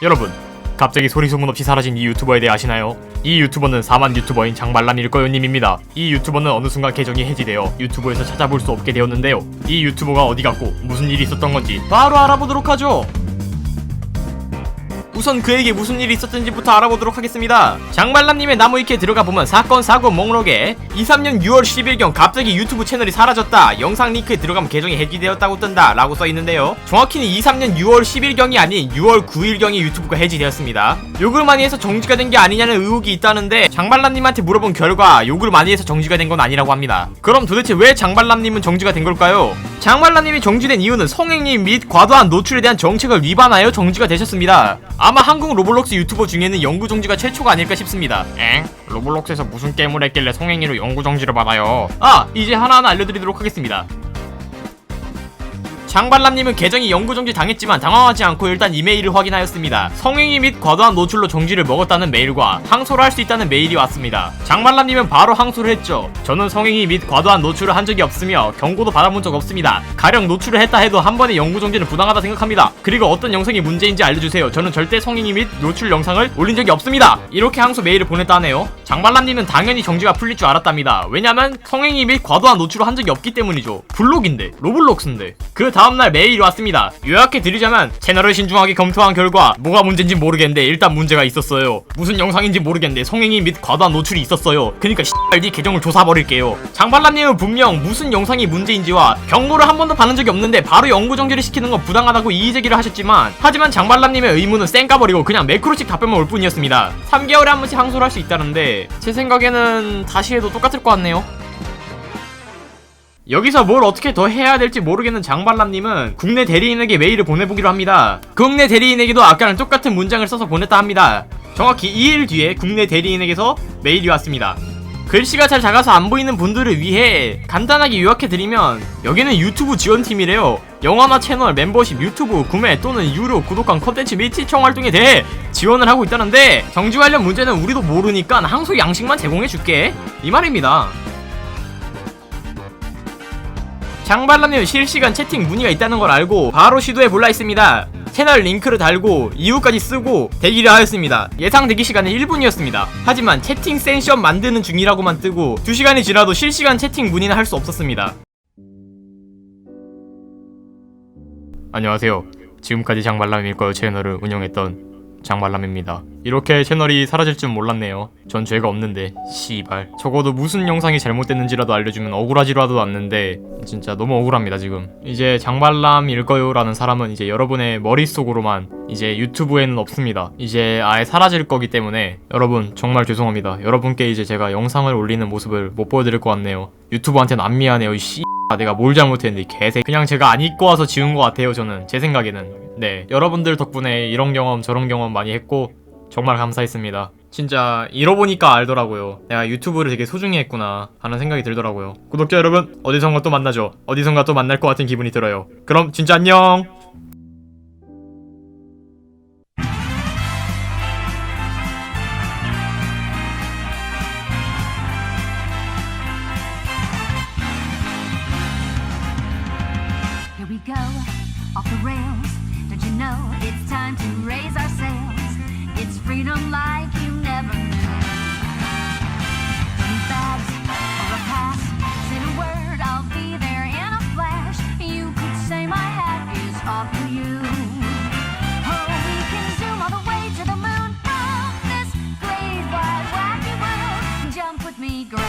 여러분 갑자기 소리 소문 없이 사라진 이 유튜버에 대해 아시나요? 이 유튜버는 4만 유튜버인 장발람일거요님입니다. 이 유튜버는 어느 순간 계정이 해지되어 유튜브에서 찾아볼 수 없게 되었는데요. 이 유튜버가 어디 갔고 무슨 일이 있었던 건지 바로 알아보도록 하죠. 우선 그에게 무슨 일이 있었는지부터 알아보도록 하겠습니다. 장발람님의 나무위키에 들어가 보면 사건 사고 목록에 23년 6월 10일경 갑자기 유튜브 채널이 사라졌다. 영상 링크에 들어가면 계정이 해지되었다고 뜬다. 라고 써 있는데요. 정확히는 23년 6월 10일경이 아닌 6월 9일경에 유튜브가 해지되었습니다. 욕을 많이 해서 정지가 된 게 아니냐는 의혹이 있다는데 장발람님한테 물어본 결과 욕을 많이 해서 정지가 된 건 아니라고 합니다. 그럼 도대체 왜 장발람님은 정지가 된 걸까요? 장발람님이 정지된 이유는 성행위 및 과도한 노출에 대한 정책을 위반하여 정지가 되셨습니다. 아마 한국 로블록스 유튜버 중에는 영구 정지가 최초가 아닐까 싶습니다. 엥? 로블록스에서 무슨 게임을 했길래 성행위로 영구 정지를 받아요? 아, 이제 하나하나 알려드리도록 하겠습니다. 장발람님은 계정이 영구 정지 당했지만 당황하지 않고 일단 이메일을 확인하였습니다. 성행위 및 과도한 노출로 정지를 먹었다는 메일과 항소를 할 수 있다는 메일이 왔습니다. 장발람님은 바로 항소를 했죠. 저는 성행위 및 과도한 노출을 한 적이 없으며 경고도 받아본 적 없습니다. 가령 노출을 했다 해도 한 번의 영구 정지는 부당하다 생각합니다. 그리고 어떤 영상이 문제인지 알려주세요. 저는 절대 성행위 및 노출 영상을 올린 적이 없습니다. 이렇게 항소 메일을 보냈다네요. 장발람님은 당연히 정지가 풀릴 줄 알았답니다. 왜냐면 성행위 및 과도한 노출을 한 적이 없기 때문이죠. 블록인데 로블록스인데 그 다음 날 메일이 왔습니다. 요약해 드리자면 채널을 신중하게 검토한 결과 뭐가 문제인지 모르겠는데 일단 문제가 있었어요. 무슨 영상인지 모르겠는데 성행위 및 과도한 노출이 있었어요. 그니까 씨발 네 계정을 조사버릴게요. 장발람님은 분명 무슨 영상이 문제인지와 경고를 한 번도 받은 적이 없는데 바로 영구 정지를 시키는 건 부당하다고 이의 제기를 하셨지만 하지만 장발람님의 의문은 쌩까버리고 그냥 매크로씩 답변만 올 뿐이었습니다. 3개월에 한 번씩 항소를 할 수 있다는데 제 생각에는 다시 해도 똑같을 것 같네요. 여기서 뭘 어떻게 더 해야 될지 모르겠는 장발람님은 국내 대리인에게 메일을 보내보기로 합니다. 국내 대리인에게도 아까랑 똑같은 문장을 써서 보냈다 합니다. 정확히 2일 뒤에 국내 대리인에게서 메일이 왔습니다. 글씨가 잘 작아서 안 보이는 분들을 위해 간단하게 요약해드리면 여기는 유튜브 지원팀이래요. 영화나 채널, 멤버십, 유튜브, 구매 또는 유료, 구독한 컨텐츠 및 시청 활동에 대해 지원을 하고 있다는데 정지 관련 문제는 우리도 모르니까 항소 양식만 제공해줄게 이 말입니다. 장발람님 실시간 채팅 문의가 있다는 걸 알고 바로 시도해 볼라 했습니다. 채널 링크를 달고 이후까지 쓰고 대기를 하였습니다. 예상 대기 시간은 1분이었습니다. 하지만 채팅 센션 만드는 중이라고만 뜨고 2시간이 지나도 실시간 채팅 문의는 할 수 없었습니다. 안녕하세요. 지금까지 장발람 일거요 채널을 운영했던 장발람입니다. 이렇게 채널이 사라질 줄 몰랐네요. 전 죄가 없는데 씨발. 적어도 무슨 영상이 잘못됐는지라도 알려주면 억울하지라도 않는데 진짜 너무 억울합니다 지금. 이제 장발람일 거요라는 사람은 이제 여러분의 머릿속으로만 이제 유튜브에는 없습니다. 이제 아예 사라질 거기 때문에 여러분 정말 죄송합니다. 여러분께 이제 제가 영상을 올리는 모습을 못 보여드릴 것 같네요. 유튜브한테는 안 미안해요 이 씨. 아, 내가 뭘 잘못했는데 이 개새 그냥 제가 안 입고 와서 지운 것 같아요 저는. 제 생각에는. 네. 여러분들 덕분에 이런 경험 저런 경험 많이 했고 정말 감사했습니다. 진짜 잃어보니까 알더라고요. 내가 유튜브를 되게 소중히 했구나 하는 생각이 들더라고요. 구독자 여러분 어디선가 또 만나죠. 어디선가 또 만날 것 같은 기분이 들어요. 그럼 진짜 안녕 off the rails. Don't you know it's time to raise our sails? It's freedom like you never knew. Don't bags or a pass. Say a word, I'll be there in a flash. You could say my hat is off to you. Oh, we can zoom all the way to the moon from this great wide wacky world. Jump with me, girl.